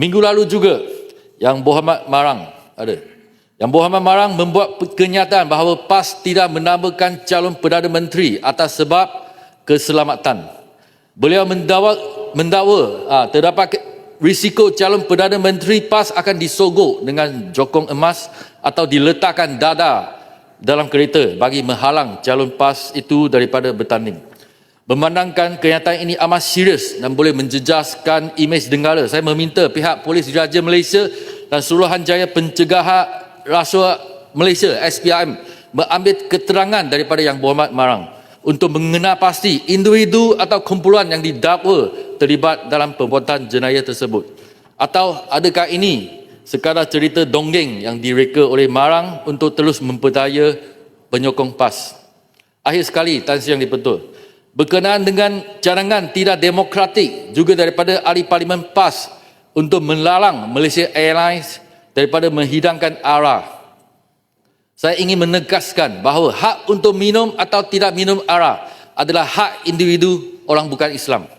Minggu lalu juga yang Muhammad Marang ada. Yang Muhammad Marang membuat kenyataan bahawa PAS tidak menamakan calon Perdana Menteri atas sebab keselamatan. Beliau mendakwa, mendakwa ah, terdapat risiko calon Perdana Menteri PAS akan disogok dengan jokong emas atau diletakkan dada dalam kereta bagi menghalang calon PAS itu daripada bertanding. Memandangkan kenyataan ini amat serius dan boleh menjejaskan imej negara, saya meminta pihak Polis Diraja Malaysia dan Suruhanjaya Pencegahan Rasuah Malaysia SPRM mengambil keterangan daripada Yang Berhormat Marang untuk mengenal pasti individu atau kumpulan yang didakwa terlibat dalam perbuatan jenayah tersebut. Atau adakah ini sekadar cerita donggeng yang direka oleh Marang untuk terus memperdaya penyokong PAS? Akhir sekali, Tan Sri Yang dipetul. Berkenaan dengan cadangan tidak demokratik juga daripada ahli parlimen PAS untuk melalang Malaysia Airlines daripada menghidangkan arah. Saya ingin menegaskan bahawa hak untuk minum atau tidak minum arah adalah hak individu orang bukan Islam.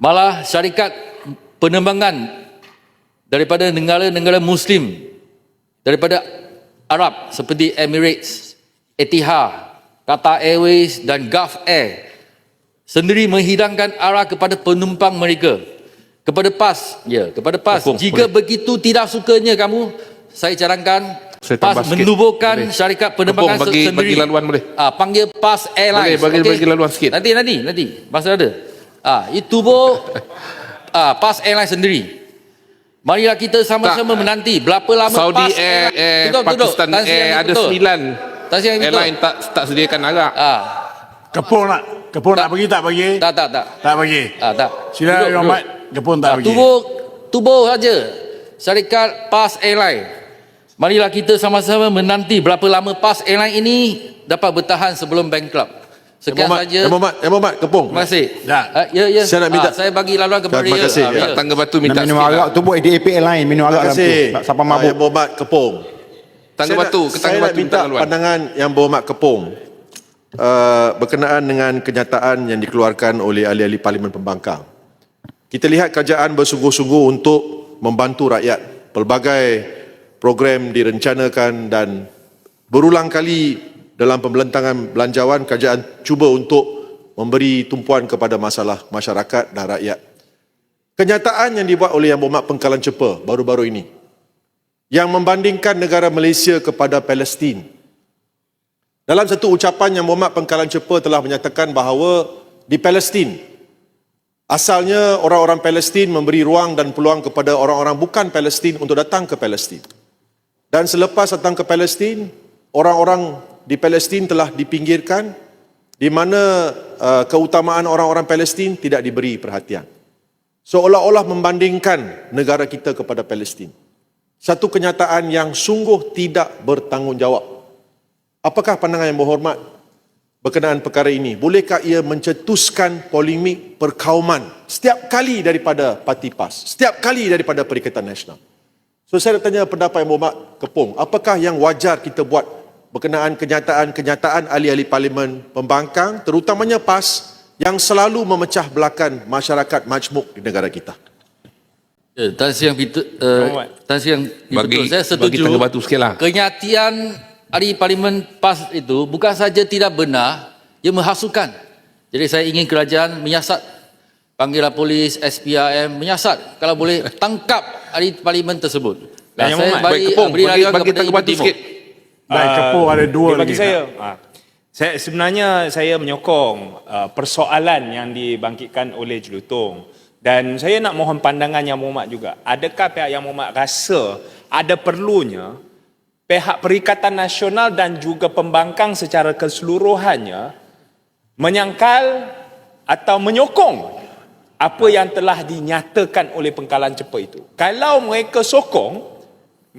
Malah syarikat penerbangan daripada negara-negara Muslim daripada Arab seperti Emirates, Etihad, Qatar Airways dan Gulf Air sendiri menghidangkan arah kepada penumpang mereka kepada PAS ya kepada PAS Tepung, jika begitu tidak sukanya kamu saya cadangkan Saya PAS menubuhkan Boleh. syarikat penerbangan Tepung, bagi- sendiri bagi laluan boleh? ah, panggil PAS Airlines Boleh, bagi- okey? bagi laluan sikit. nanti nanti nanti masa ada ah, itu tubuh ah, PAS Airlines sendiri Marilah kita sama-sama Tak. menanti berapa lama Saudi PAS Air, Airlines- Air duduk. Pakistan Air ada betul. sembilan yang betul. airline tak tak sediakan arak. Ah, Kepung nak Kepung Tak. nak bagi tak bagi? tak tak tak. Tak bagi. Ah, tak. Sila Duduk, Yang Mat, Kepung tak Ah, bagi. Tubuh tubuh saja. Syarikat PAS Airline. Marilah kita sama-sama menanti berapa lama PAS Airline ini dapat bertahan sebelum bankrupt. Sekian Muhammad, saja. Eh, Muhammad, eh, Muhammad, kepung. Terima kasih. Ya. Ah, ya, ya. Saya nak minta- Ah, saya bagi laluan kepada Terima dia. kasih. Ah, Ya, ya. Tangga batu Nak minta minum sikit arak lah. tu buat DAP lain minum arak Terima dalam tu. kasih. Tak Siapa Ah, mabuk. Yang berhormat Kepung. Tangga Saya batu, nak- ke Saya tangga nak batu minta laluan. pandangan Yang berhormat Kepung uh, berkenaan dengan kenyataan yang dikeluarkan oleh ahli-ahli Parlimen Pembangkang. Kita lihat kerajaan bersungguh-sungguh untuk membantu rakyat. Pelbagai program direncanakan dan berulang kali dalam pembelantangan belanjawan kerajaan cuba untuk memberi tumpuan kepada masalah masyarakat dan rakyat. Kenyataan yang dibuat oleh Yang Berhormat Pengkalan Cepa baru-baru ini yang membandingkan negara Malaysia kepada Palestin. Dalam satu ucapan yang Muhammad Pengkalan Cepa telah menyatakan bahawa di Palestin asalnya orang-orang Palestin memberi ruang dan peluang kepada orang-orang bukan Palestin untuk datang ke Palestin. Dan selepas datang ke Palestin, orang-orang di Palestin telah dipinggirkan di mana uh, keutamaan orang-orang Palestin tidak diberi perhatian. Seolah-olah membandingkan negara kita kepada Palestin. Satu kenyataan yang sungguh tidak bertanggungjawab. Apakah pandangan yang berhormat berkenaan perkara ini? Bolehkah ia mencetuskan polemik perkauman setiap kali daripada Parti PAS, setiap kali daripada Perikatan Nasional? So saya nak tanya pendapat yang berhormat Kepung, apakah yang wajar kita buat berkenaan kenyataan-kenyataan ahli-ahli parlimen pembangkang terutamanya PAS yang selalu memecah belakan masyarakat majmuk di negara kita? Ya, Tan Sri yang betul, uh, Tan Sri yang Bagi- betul. Saya bagi setuju. tangga batu sikit lah. Kenyataan ahli parlimen PAS itu bukan saja tidak benar, ia menghasukan. Jadi saya ingin kerajaan menyiasat panggilan polis, SPRM menyiasat kalau boleh tangkap ahli parlimen tersebut. Dan Dan Yang saya Muhammad, bagi, Baik kepung, beri bagi, bagi kepada Ibu Timur. sikit. Baik, Ah, Kepung ada dua bagi lagi. saya. Saya sebenarnya saya menyokong uh, persoalan yang dibangkitkan oleh Jelutong dan saya nak mohon pandangan yang Muhammad juga. Adakah pihak yang Muhammad rasa ada perlunya pihak Perikatan Nasional dan juga pembangkang secara keseluruhannya menyangkal atau menyokong apa yang telah dinyatakan oleh pengkalan cepa itu. Kalau mereka sokong,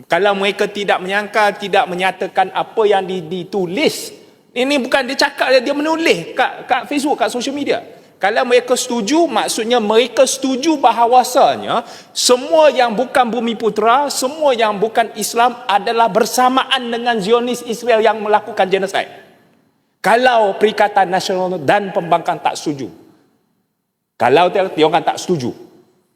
kalau mereka tidak menyangkal, tidak menyatakan apa yang di- ditulis, ini bukan dia cakap, dia menulis kat, kat Facebook, kat social media. Kalau mereka setuju, maksudnya mereka setuju bahawasanya semua yang bukan bumi putera, semua yang bukan Islam adalah bersamaan dengan Zionis Israel yang melakukan genosid. Kalau Perikatan Nasional dan pembangkang tak setuju. Kalau dia orang tak setuju.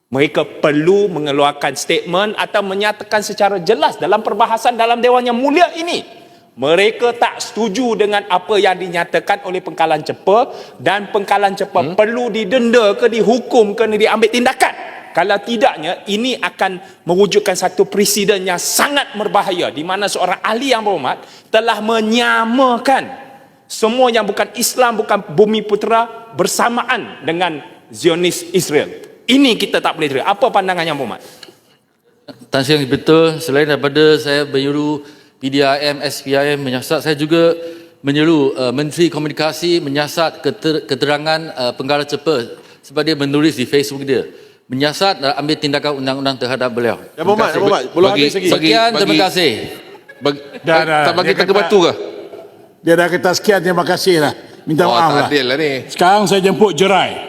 Mereka perlu mengeluarkan statement atau menyatakan secara jelas dalam perbahasan dalam Dewan Yang Mulia ini. Mereka tak setuju dengan apa yang dinyatakan oleh pengkalan cepa dan pengkalan cepa hmm? perlu didenda ke dihukum ke diambil tindakan. Kalau tidaknya ini akan mewujudkan satu presiden yang sangat berbahaya di mana seorang ahli yang berhormat telah menyamakan semua yang bukan Islam bukan bumi putera bersamaan dengan Zionis Israel. Ini kita tak boleh terima. Apa pandangan yang berhormat? Tan Sri betul selain daripada saya menyuruh PDIM, SPIM menyiasat saya juga menyuruh uh, Menteri Komunikasi menyiasat keter, keterangan uh, penggara cepa sebab dia menulis di Facebook dia menyiasat dan ambil tindakan undang-undang terhadap beliau. Ya Muhammad, ya Muhammad, belum Bagi- habis lagi. bagi- Sekian, terima kasih. Bagi, Dah, dah. tak bagi tangga batu ke? Dia dah kata sekian terima kasih lah. Minta Oh, maaf lah. adil lah ni. Sekarang saya jemput Jerai.